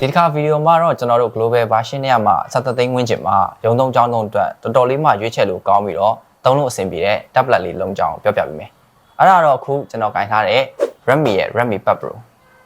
ဒီတစ်ခါဗီဒီယိုမှာတော့ကျွန်တော်တို့ global version နဲ့မှ73သိန်းဝန်းကျင်မှာရုံသုံးကြောင်းသုံးအတွက်တော်တော်လေးမှရွေးချယ်လို့ကောင်းပြီးတော့သုံးလို့အဆင်ပြေတဲ့ tablet လေးလုံးကြောင်းပြောပြပေးမယ်အဲ့ဒါတော့အခုကျွန်တော်ကင်ထားတဲ့ Redmi ရဲ့ Redmi Pad Pro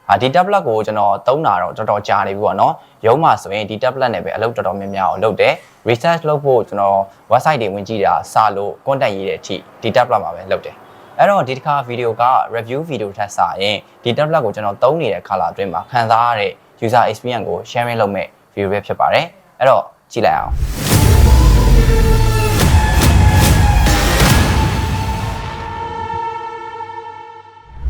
အာဒီ tablet ကိုကျွန်တော်သုံးတာတော့တော်တော်ကြာနေပြီပေါ့နော်ရုံးမှာဆိုရင်ဒီ tablet နဲ့ပဲအလုပ်တော်တော်များများအောင်လုပ်တယ် research လုပ်ဖို့ကျွန်တော် website တွေဝင်ကြည့်တာစလို့ content ရေးတဲ့အထိဒီ tablet မှာပဲလုပ်တယ်အဲ့တော့ဒီတစ်ခါဗီဒီယိုက review video ထက်စာရင်ဒီ tablet ကိုကျွန်တော်သုံးနေတဲ့ color အတွင်းမှာခံစားရတဲ့ user experience ကို sharing လုပ်မဲ့ video ပဲဖြစ်ပါတယ်အဲ့တော့ကြည့်လိုက်အောင်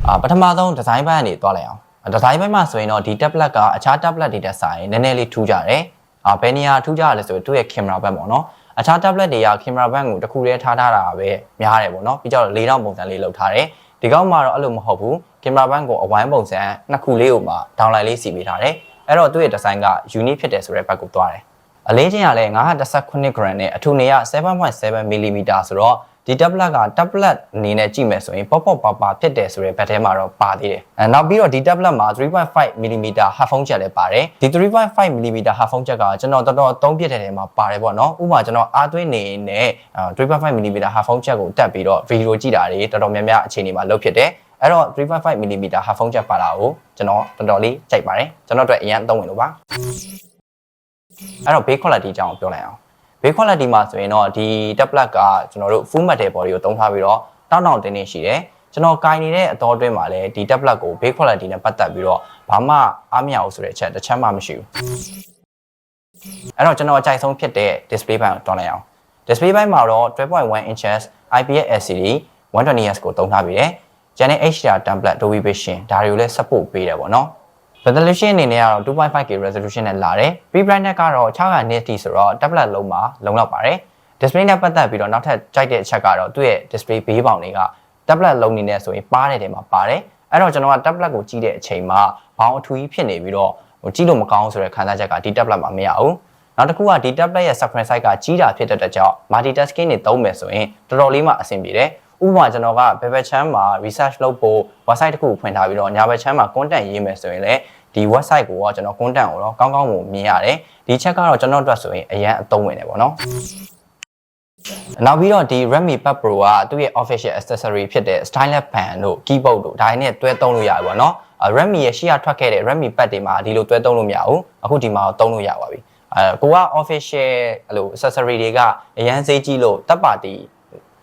အာပထမဆုံးဒီဇိုင်းဘက်ကနေတွားလိုက်အောင်ဒီဇိုင်းဘက်မှာဆိုရင်တော့ဒီ tablet ကအခြား tablet တွေတက်ဆိုင်နည်းနည်းလေးထူးကြတယ်အာဘယ်နေရာထူးကြရလဲဆိုရင်သူ့ရဲ့ camera ဘက်ပေါ့နော်အခြား tablet တွေက camera ဘက်ကိုတစ်ခုတည်းထားထားတာပဲများတယ်ပေါ့နော်ပြီးကြတော့၄000ပုံစံလေးလောက်ထားတယ် ဒီကောက်မှာတော့အဲ့လိုမဟုတ်ဘူး camera ဘက်ကိုအဝိုင်းပုံစံနှစ်ခုလေးကိုမှ downline လေးစီပေးထားတယ်အဲ့တော့သူ့ရဲ့ design က unique ဖြစ်တယ်ဆိုတဲ့ဘက်ကိုတွားတယ်အလေးချင်းကလည်း918 gram နဲ့အထူနေရ7.7 mm ဆိုတော့ ဒီ tablet က tablet အနေနဲ့ကြည့်မယ်ဆိုရင်ပေါ့ပေါ့ပါပါဖြစ်တယ်ဆိုတဲ့ဘက်ထဲမှာတော့ပါသေးတယ်အဲနောက်ပြီးတော့ဒီ tablet မှာ3.5 mm headphone jack လည်းပါတယ်ဒီ3.5 mm headphone jack ကကျွန်တော်တော်တော်သုံးပြတဲ့ထဲမှာပါတယ်ပေါ့နော်ဥပမာကျွန်တော်အားသွင်းနေနဲ့3.5 mm headphone jack ကိုတက်ပြီးတော့ဗီဒီယိုကြည့်တာတွေတော်တော်များများအချိန်တွေမှာလုပ်ဖြစ်တယ်အဲ့တော့3.5 mm headphone jack ပါတာကိုကျွန်တော်တော်တော်လေးကြိုက်ပါတယ်ကျွန်တော်တို့အရင်အသုံးဝင်လို့ပါအဲ့တော့ base quality အကြောင်းပြောလိုက်အောင် base quality မှာဆိုရင်တော့ဒီ tablet ကကျွန်တော်တို့ full metal body ကိုသုံးထားပြီးတော့တောက်တောက်တင်းတင်းရှိတယ်ကျွန်တော်ကင်နေတဲ့အတော်အတွင်းမှာလည်းဒီ tablet ကို base quality နဲ့ပတ်သက်ပြီးတော့ဘာမှအားမရဘူးဆိုတဲ့အချက်တစ်ချက်မှမရှိဘူးအဲ့တော့ကျွန်တော်အကြိုက်ဆုံးဖြစ်တဲ့ display ဘိုင်းကိုတွန်းလိုက်အောင် display ဘိုင်းမှာတော့12.1 inches IPS LCD 120Hz ကိုသုံးထားပြီးတယ်ကျန်တဲ့ HDR template Dolby Vision ဒါတွေကိုလည်း support ပေးတယ်ပေါ့နော် resolution အနေနဲ့ကတော့ 2.5K resolution နဲ့လာတယ် pre brightness ကတော့ 600 nit ဆိုတော့ tablet လုံးမှာလုံလောက်ပါတယ် display နဲ့ပတ်သက်ပြီးတော့နောက်ထပ်ကြိုက်တဲ့အချက်ကတော့သူ့ရဲ့ display ဘေးပေါင်တွေက tablet လုံးနေနဲ့ဆိုရင်ပါးတဲ့ထဲမှာပါတယ်အဲ့တော့ကျွန်တော်က tablet ကိုကြည့်တဲ့အချိန်မှာဘောင်အထူကြီးဖြစ်နေပြီးတော့ဟိုကြည့်လို့မကောင်းဆိုတဲ့ခံစားချက်ကဒီ tablet မှာမရဘူးနောက်တစ်ခုကဒီ tablet ရဲ့ screen size ကကြီးတာဖြစ်တဲ့အတွက်ကြောင့် multitasking တွေသုံးမယ်ဆိုရင်တော်တော်လေးမှအဆင်ပြေတယ် ဥပမာကျွန်တော်ကဘယ်ဘက်ချမ်းမှာ research လုပ်ဖို့ website တစ်ခုဖွင့်ထားပြီးတော့ညာဘက်ချမ်းမှာ content ရေးမယ်ဆိုရင်လည်းဒီ website ကိုတော့ကျွန်တော် content ကိုတော့ကောင်းကောင်းကိုမြင်ရတယ်ဒီချက်ကတော့ကျွန်တော်တို့ဆိုရင်အရန်အသုံးဝင်တယ်ပေါ့နော်နောက်ပြီးတော့ဒီ Redmi Pad Pro ကသူ့ရဲ့ official accessory ဖြစ်တဲ့ stylus pen တို့ keyboard တို့ဒါတွေနဲ့တွဲသုံးလို့ရတယ်ပေါ့နော် Redmi ရဲ့ရှေ့ကထွက်ခဲ့တဲ့ Redmi Pad တွေမှာဒီလိုတွဲသုံးလို့မရဘူးအခုဒီမှာတော့သုံးလို့ရပါပြီအဲကိုက official အဲ့လို accessory တွေကအရန်ဈေးကြီးလို့တပ်ပါတီ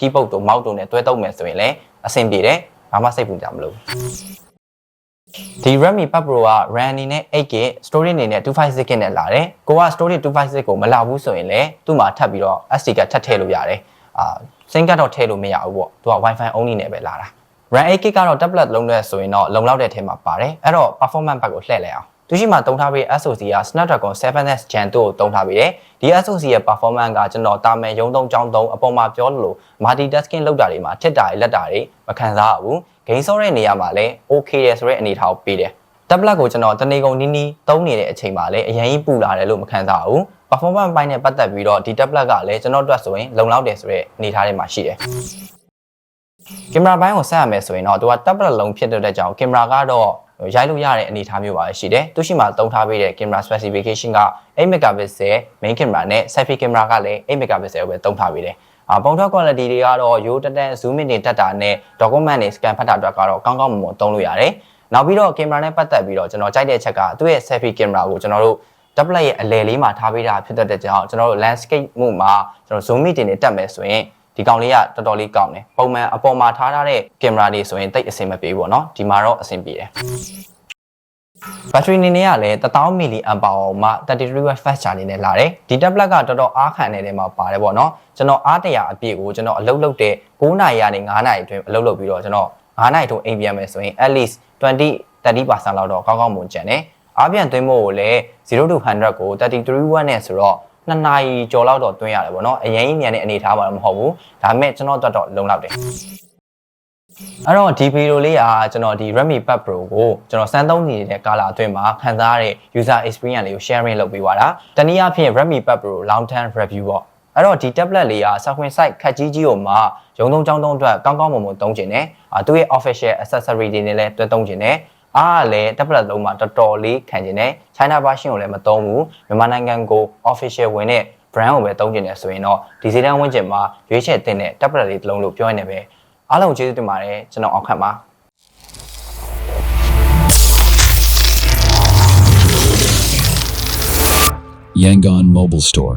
keyboard တို့ mouse တို့နဲ့တွဲသုံးမယ်ဆိုရင်လည်းအဆင်ပြေတယ်ဘာမှစိတ်ပူကြမလို့ဒီ Redmi Pad Pro က RAM အနေနဲ့ 8GB storage အနေနဲ့ 256GB နဲ့လာတယ်။ကိုက storage 256ကိုမလာဘူးဆိုရင်လည်းသူ့မှာထပ်ပြီးတော့ SD ကထပ်ထည့်လို့ရတယ်။အာ SIM ကတော့ထည့်လို့မရဘူးပေါ့။သူက Wi-Fi only နဲ့ပဲလာတာ။ RAM 8GB ကတော့ tablet လုံးနဲ့ဆိုရင်တော့လုံလောက်တဲ့အထဲမှာပါတယ်။အဲ့တော့ performance ဘက်ကိုလှည့်လိုက်အောင်။ သူရှိမှတုံးထားပြီး SoC က Snapdragon 7S Gen 2ကိုတုံးထားပြီးတယ်။ဒီ SoC ရဲ့ performance ကကျွန်တော်တာမန်ရုံသုံးကြောင်းသုံးအပေါ်မှာပြောလို့ multitasking လုပ်တာတွေမှာထစ်တာတွေလက်တာတွေမခံစားရဘူး။ gain ဆော့တဲ့နေရာမှာလည်း okay တယ်ဆိုတဲ့အနေအထားကိုပေးတယ်။ tablet ကိုကျွန်တော်တနေကုန်နီးနီးသုံးနေတဲ့အချိန်မှာလည်းအရင်ကြီးပူလာတယ်လို့မခံစားရဘူး။ performance ပိုင်းနဲ့ပတ်သက်ပြီးတော့ဒီ tablet ကလည်းကျွန်တော်တို့ဆိုရင်လုံလောက်တယ်ဆိုတဲ့အနေအထားတွေမှာရှိတယ်။ကင်မရာဘိုင်းကိုဆက်ရမယ်ဆိုရင်တော့သူက tablet လုံးဖြစ်တဲ့အတွက်ကြောင့်ကင်မရာကတော့ ရိုက်လို့ရတဲ့အနေအထားမျိုးပါရှိတယ်။သူရှိမှသုံးထားပေးတဲ့ camera specification က8 megapixel main camera နဲ့ selfie camera ကလည်း8 megapixel ကိုပဲသုံးထားပေးတယ်။အာပုံထွက် quality တွေကတော့ရိုးတက်တက် zoom in တွေတက်တာနဲ့ document တွေ scan ဖတ်တာအတွက်ကတော့ကောင်းကောင်းမွန်မွန်သုံးလို့ရတယ်။နောက်ပြီးတော့ camera နဲ့ပတ်သက်ပြီးတော့ကျွန်တော်ကြိုက်တဲ့အချက်ကသူ့ရဲ့ selfie camera ကိုကျွန်တော်တို့ tablet ရဲ့အလယ်လေးမှာထားပေးတာဖြစ်တဲ့ကြောင့်ကျွန်တော်တို့ landscape မှုမှာကျွန်တော် zoom in တွေနဲ့တက်မယ်ဆိုရင် ဒီကောင်လေးကတော်တော်လေးကောင်းတယ်ပုံမှန်အပေါ်မှာထားထားတဲ့ကင်မရာတွေဆိုရင်တိတ်အဆင်မပြေဘူးပေါ့နော်ဒီမှာတော့အဆင်ပြေတယ်ဘက်ထရီအနေနဲ့ကလည်း1000 mAh မှာ33 watt fast charge နဲ့လာတယ်ဒီ tablet ကတော်တော်အားခံနေတဲ့မှာပါတယ်ပေါ့နော်ကျွန်တော်အားတရာအပြည့်ကိုကျွန်တော်အလုပ်လုပ်တဲ့9နာရီကနေ9နာရီအတွင်းအလုပ်လုပ်ပြီးတော့ကျွန်တော်9နာရီထုံးအိမ်ပြန်မယ်ဆိုရင် at least 20 30%လောက်တော့ကောင်းကောင်းမွန်ကျန်တယ်အားပြန်သွင်းဖို့ကိုလည်း0 to 100ကို33 watt နဲ့ဆိုတော့ 2နာရီကျော်လောက်တော့တွင်းရတယ်ပေါ့နော်အရင်ကြီးမြန်တဲ့အနေအထားမှာတော့မဟုတ်ဘူးဒါပေမဲ့ကျွန်တော်တော့တော့လုံလောက်တယ်အဲ့တော့ဒီဗီဒီယိုလေးကကျွန်တော်ဒီ Redmi Pad Pro ကိုကျွန်တော်စမ်းသုံးနေတဲ့ကာလအတွင်းမှာခံစားရတဲ့ user experience လေးကို sharing လုပ်ပေးပါတာတနည်းအားဖြင့် Redmi Pad Pro long term review ပေါ့အဲ့တော့ဒီ tablet လေးက software site ခက်ကြီးကြီးကိုမှရုံသုံးချောင်းသုံးအတွက်ကောင်းကောင်းမွန်မွန်သုံးကျင်တယ်။အာသူ့ရဲ့ official accessory တွေနဲ့လည်းတွဲသုံးကျင်တယ်။ အားကလည်း tablet လုံးမှာတော်တော်လေးခံကျင်တယ် China version ကိုလည်းမသုံးဘူးမြန်မာနိုင်ငံကို official ဝင်တဲ့ brand ကိုပဲသုံးကျင်တယ်ဆိုရင်တော့ဒီစီတန်းဝင်းကျင်မှာရွေးချယ်တင်တဲ့ tablet လေးတစ်လုံးလို့ပြောရနေပဲအားလုံးကျေးဇူးတင်ပါတယ်ကျွန်တော်အောင်ခန့်ပါ Yangon Mobile Store.